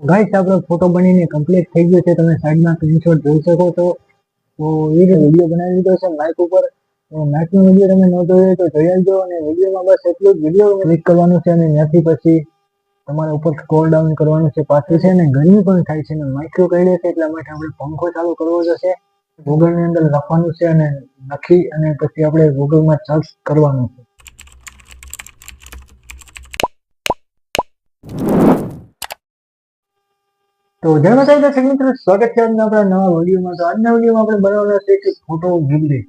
Guys આપણો photo બનીને complete થઈ ગયો છે. તમે સાઈડમાં સ્ક્રીનશોટ જોઈ શકો છો. તો એ રીતે વીડિયો બનાવી દીધો છે માઇક ઉપર. માઇકનો વીડિયો તમે ન જોયો તો જોઈ આવજો અને વિડીયોમાં બસ એટલું જ. વીડિયો ક્લિક કરવાનું છે અને ત્યાંથી પછી તમારે ઉપર સ્ક્રોલ ડાઉન કરવાનું છે પાછું છે ને ગરમી પણ થાય છે ને માઇક્રો કહી છે એટલા માટે આપણે પંખો ચાલુ કરવો જશે. ગૂગલની અંદર લખવાનું છે અને લખી અને પછી આપણે ગૂગલમાં સર્ચ કરવાનું છે. તો જય માતા દર્શક મિત્રો, સ્વાગત છે આજના આપણા નવા વિડીયોમાં. તો આજના વિડીયોમાં આપણે બનાવવાના છે કે ફોટો ગીબલી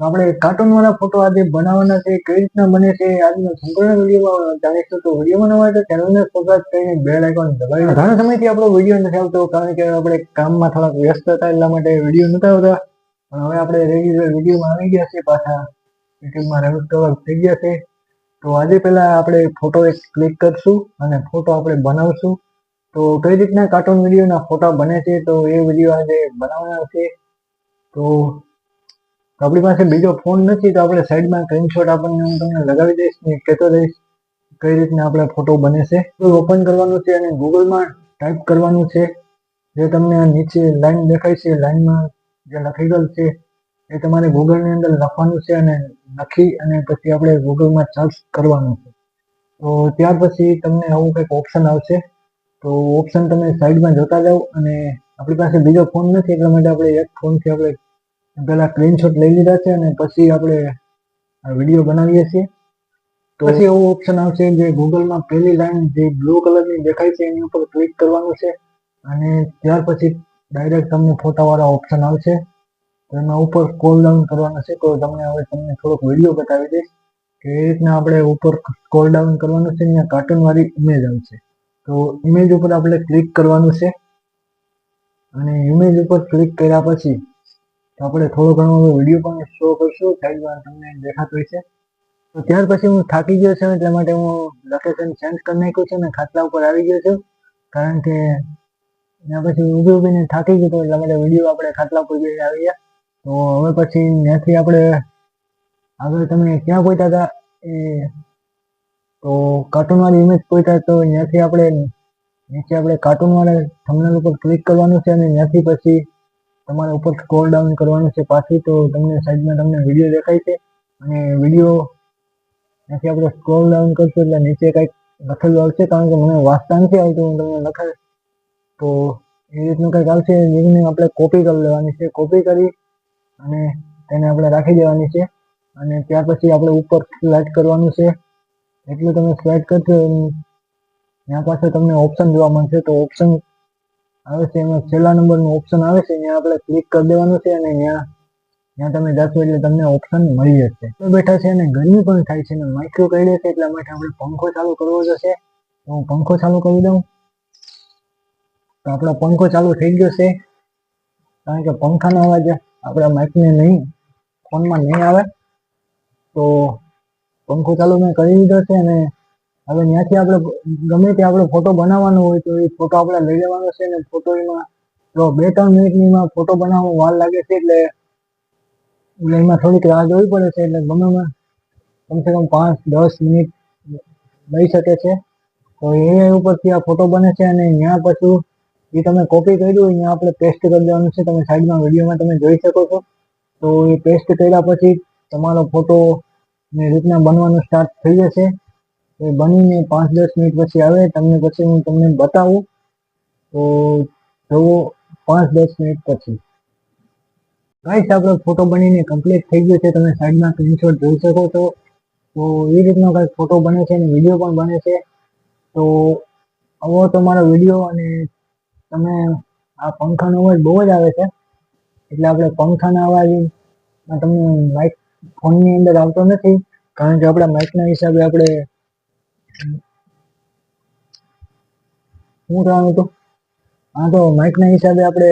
તો આપણે કાર્ટૂન વાળા ફોટો આજે બનાવવાના છે કઈ રીતના બને છે, આજનો સંપૂર્ણ વિડીયોમાં જાણીશું તો વિડીયોમાં નવા તો ચેનલને સબસ્ક્રાઈબ કરીને બેલ આઇકોન દબાવી ઘણા સમયથી આપણો વીડિયો નથી આવતો, કારણ કે આપણે કામમાં થોડાક વ્યસ્ત હતા, એટલા માટે વીડિયો નતા આવતા. પણ હવે આપણે રેગ્યુલર વિડીયોમાં આવી ગયા છે પાછા. યુટ્યુબમાં રેગ્યુલર થઈ ગયા છે. તો આજે પહેલા આપણે ફોટો એક ક્લિક કરશું અને ફોટો આપણે બનાવશું. તો કઈ રીતના કાર્ટૂન વિડીયોના ફોટા બને છે? તો એ વીડિયો આજે બનાવવાના છે. તો આપણી પાસે બીજો ફોન નથી, તો આપણે સાઈડમાં સ્ક્રીનશોટ આપણને હું તમને લગાવી દઈશ ને કહેતો રહીશ કઈ રીતના આપણે ફોટો બને છે. ઓપન કરવાનું છે અને ગૂગલમાં ટાઈપ કરવાનું છે. જે તમને નીચે લાઈન દેખાય છે લાઈનમાં જે લખી ગયેલ છે, એ તમારે ગૂગલની અંદર લખવાનું છે અને લખી અને પછી આપણે ગૂગલમાં સર્ચ કરવાનું છે. તો ત્યાર પછી તમને આવું કંઈક ઓપ્શન આવશે. તો ઓપ્શન તમે સાઈડમાં જોતા જાઓ અને આપણી પાસે બીજો ફોન નથી એટલા માટે આપણે એક ફોનથી આપણે પહેલાં સ્ક્રીનશોટ લઈ લીધા છે અને પછી આપણે વીડિયો બનાવીએ છીએ. તો પછી એવો ઓપ્શન આવશે જે ગૂગલમાં પહેલી લાઈન જે બ્લુ કલરની દેખાય છે એની ઉપર ક્લિક કરવાનું છે અને ત્યાર પછી ડાયરેક્ટ તમને ફોટાવાળા ઓપ્શન આવશે. તો એમાં ઉપર સ્કોલ ડાઉન કરવાનું છે. તો તમને હવે તમને થોડોક વીડિયો બતાવી દઈશ કે એ રીતના આપણે ઉપર સ્કોલ ડાઉન કરવાનું છે અહીંયા કાર્ટૂનવાળી ઇમેજ આવશે. તો ઇમેજ ઉપર આપણે ક્લિક કરવાનું છે. અને ઇમેજ ઉપર ક્લિક કર્યા પછી આપણે થોડો ઘણો વીડિયો પણ શો કરશું. સાઈડમાં તમને દેખાતો છે. તો ત્યાર પછી હું થાકી ગયો છું એટલા માટે હું લોકેશન ચેન્જ કરી નાખ્યું છે અને ખાટલા ઉપર આવી ગયો છું. કારણ કે ત્યાં પછી ઊભી ઊભીને થાકી ગયો તો એટલા માટે વીડિયો આપણે ખાટલા ઉપર જઈને આવી ગયા. તો હવે પછી ત્યાંથી આપણે આગળ તમે ક્યાં પહોંચ્યા હતા એ તો કાર્ટૂન વાળી ઇમેજ થાય તો ત્યાંથી આપણે નીચે આપણે કાર્ટૂન વાળા થંબનેલ ઉપર ક્લિક કરવાનું છે અને ત્યાંથી પછી તમારે ઉપર સ્ક્રોલ ડાઉન કરવાનું છે પાછી તો તમને સાઈડમાં તમને વીડિયો દેખાય છે. અને વીડિયો ત્યાંથી આપણે સ્ક્રોલ ડાઉન કરશું એટલે નીચે કંઈક લખેલું આવશે કારણ કે મને વાંચતા નથી આવતું, હું તમને લખાય. તો એ રીતનું કંઈક આવશે લિંકને આપણે કોપી કરી લેવાની છે. કોપી કરી અને તેને આપણે રાખી દેવાની છે. અને ત્યાર પછી આપણે ઉપર સ્લાઇડ કરવાનું છે. એટલું તમે સ્લાઇડ કરશો ત્યાં પાસે તમને ઓપ્શન જોવા મળશે. તો ઓપ્શન આવે છે. એમાં છેલ્લા નંબરનું ઓપ્શન આવે છે. ત્યાં આપણે ક્લિક કરી દેવાનું છે અને ત્યાં ત્યાં તમે જશો એટલે તમને ઓપ્શન મળી જશે. તો બેઠા છે અને ગરમી પણ થાય છે અને માઇક્રો કહી છે. એટલા માટે આપણે પંખો ચાલુ કરવો જશે. તો હું પંખો ચાલુ કરી દઉં. તો આપણો પંખો ચાલુ થઈ ગયો છે. કારણ કે પંખાનો અવાજ આપણા માઇકને નહીં ફોનમાં નહીં આવે. તો પંખો ચાલુ મેં કરી દીધો છે અને હવે ત્યાંથી આપણે ગમે તે આપણે ફોટો બનાવવાનો હોય તો એ ફોટો આપણે લઈ લેવાનો છે અને ફોટો એમાં જો બે ત્રણ મિનિટની ફોટો બનાવવામાં વાર લાગે છે એટલે એમાં થોડીક રાહ જોવી પડે છે એટલે ગમે કમસે કમ પાંચ, દસ મિનિટ લઈ શકે છે. તો એ ઉપરથી આ ફોટો બને છે અને ત્યાં પછી એ તમે કોપી કર્યું ત્યાં આપણે પેસ્ટ કરી દેવાનું છે. તમે સાઈડમાં વિડીયોમાં તમે જોઈ શકો છો. તો એ પેસ્ટ કર્યા પછી તમારો ફોટો ને રીતના બનવાનું સ્ટાર્ટ થઈ જશે. એ બનીને પાંચ દસ મિનિટ પછી આવે, તમને પછી હું તમને બતાવું. તો જુઓ પાંચ દસ મિનિટ પછી. ગાઈસ આપણો ફોટો બનીને કમ્પ્લીટ થઈ ગયો છે. તમે સાઈડમાં સ્ક્રીનશોટ જોઈ શકો છો. તો એ રીતનો કંઈક ફોટો બને છે અને વીડિયો પણ બને છે. તો આવો તમારો વીડિયો અને તમે આ પંખાનો અવાજ બહુ જ આવે છે. એટલે આપણે પંખાના અવાજમાં તમને માઇક ફોનની અંદર આવતો નથી. કારણ કે આપણા માઇકના હિસાબે આપણે શું થવાનું હતું? હા, તો માઇકના હિસાબે આપણે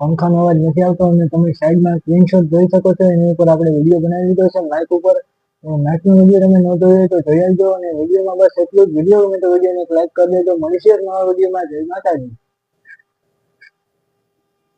પંખાનો અવાજ નથી આવતો અને તમે સાઈડમાં સ્ક્રીનશોટ જોઈ શકો છો. એની ઉપર આપણે વીડિયો બનાવી દીધો છે માઇક ઉપર. માઇકનો વીડિયો તમે ન જોયો તો જોઈ આવજો અને વિડીયોમાં બસ એટલું જ. વીડિયો ગમે તો વિડીયોને એક લાઈક કરી દેજો. મળીશું નવા વિડીયોમાં જય માતાજી.